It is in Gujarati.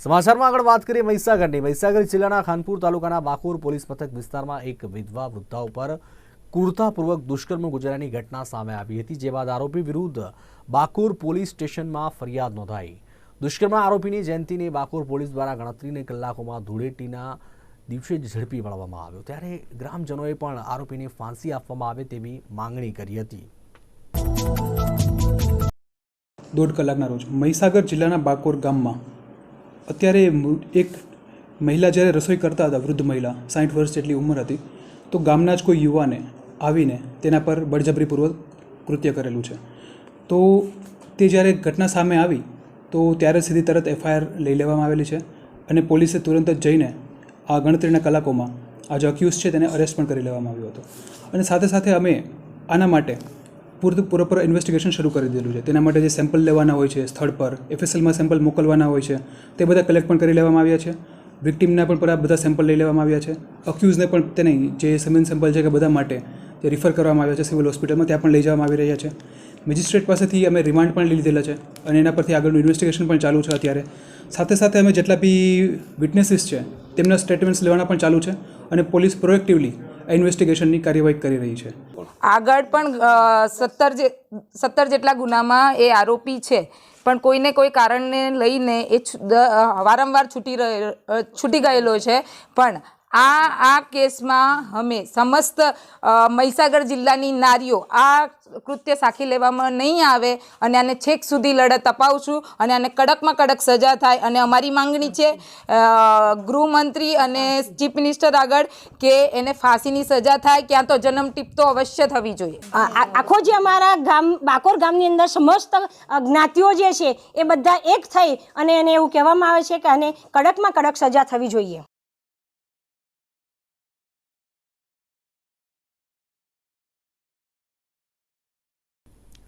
સમાચારમાં આગળ વાત કરીએ મહીસાગરની. મહીસાગર જિલ્લાના ખાનપુર તાલુકાના બાકોર પોલીસ મથક વિસ્તારમાં એક વિધવા વૃદ્ધા ઉપર ક્રૂરતાપૂર્વક દુષ્કર્મ ગુજર્યાની ઘટના સામે આવી હતી જે બાદ આરોપી વિરુદ્ધ બાકોર પોલીસ સ્ટેશનમાં ફરિયાદ નોંધાઈ. દુષ્કર્મના આરોપીની જયંતિને બાકોર પોલીસ દ્વારા ગણતરીની કલાકોમાં ધૂળેટીના દિવસે જ ઝડપી પાડવામાં આવ્યો. ત્યારે ગ્રામજનોએ પણ આરોપીને ફાંસી આપવામાં આવે તેવી માંગણી કરી હતી. દોઢ કલાકના રોજ મહીસાગર જિલ્લાના બાકોર ગામમાં અત્યારે એક મહિલા જ્યારે રસોઈ કરતા હતા, વૃદ્ધ મહિલા સાઠ વર્ષ જેટલી ઉંમર હતી, તો ગામના જ કોઈ યુવાને આવીને તેના પર બળજબરીપૂર્વક કૃત્ય કરેલું છે. તો તે જ્યારે ઘટના સામે આવી, તો ત્યારે સીધી તરત એફઆઈઆર લઈ લેવામાં આવેલી છે અને પોલીસે તુરંત જ જઈને આ ગણતરીના કલાકોમાં આ જે અક્યુઝ છે, તેને અરેસ્ટ પણ કરી લેવામાં આવ્યો હતો. અને સાથે સાથે અમે આના માટે પૂરતું પ્રોપર ઇન્વેસ્ટિગેશન શરૂ કરી દીધેલું છે. તેના માટે જે સેમ્પલ લેવાના હોય છે, સ્થળ પર એફએસએલમાં સેમ્પલ મોકલવાના હોય છે, તે બધા કલેક્ટ પણ કરી લેવામાં આવ્યા છે. વિક્ટીમના પણ આ બધા સેમ્પલ લઈ લેવામાં આવ્યા છે. અક્યુઝને પણ તેને જે સમીન સેમ્પલ છે કે બધા માટે, જે રિફર કરવામાં આવ્યા છે સિવિલ હોસ્પિટલમાં ત્યાં પણ લઈ જવામાં આવી રહ્યા છે. મેજિસ્ટ્રેટ પાસેથી અમે રિમાન્ડ પણ લઈ લીધેલા છે અને એના પરથી આગળનું ઇન્વેસ્ટિગેશન પણ ચાલુ છે અત્યારે. સાથે સાથે અમે જેટલા બી વિટનેસીસ છે, તેમના સ્ટેટમેન્ટ્સ લેવાના પણ ચાલુ છે અને પોલીસ પ્રોએક્ટિવલી ઇન્વેસ્ટિગેશનની કાર્યવાહી કરી રહી છે. આગળ પણ સત્તર જે, સત્તર જેટલા ગુનામાં એ આરોપી છે. પણ કોઈને કોઈ કારણને લઈને એ વારંવાર છૂટી છૂટી ગયેલો છે. પણ આ આ કેસમાં અમે સમસ્ત મહીસાગર જિલ્લાની નારીઓ આ કૃત્ય સાખી લેવામાં નહીં આવે અને આને છેક સુધી લડત અપાવશું અને આને કડકમાં કડક સજા થાય અને અમારી માંગણી છે ગૃહમંત્રી અને ચીફ મિનિસ્ટર આગળ કે એને ફાંસીની સજા થાય, ક્યાં તો જન્મ ટીપ તો અવશ્ય થવી જોઈએ. આખો જે અમારા ગામ, બાકોર ગામની અંદર સમસ્ત જ્ઞાતિઓ જે છે એ બધા એક થઈ અને એને એવું કહેવામાં આવે છે કે આને કડકમાં કડક સજા થવી જોઈએ.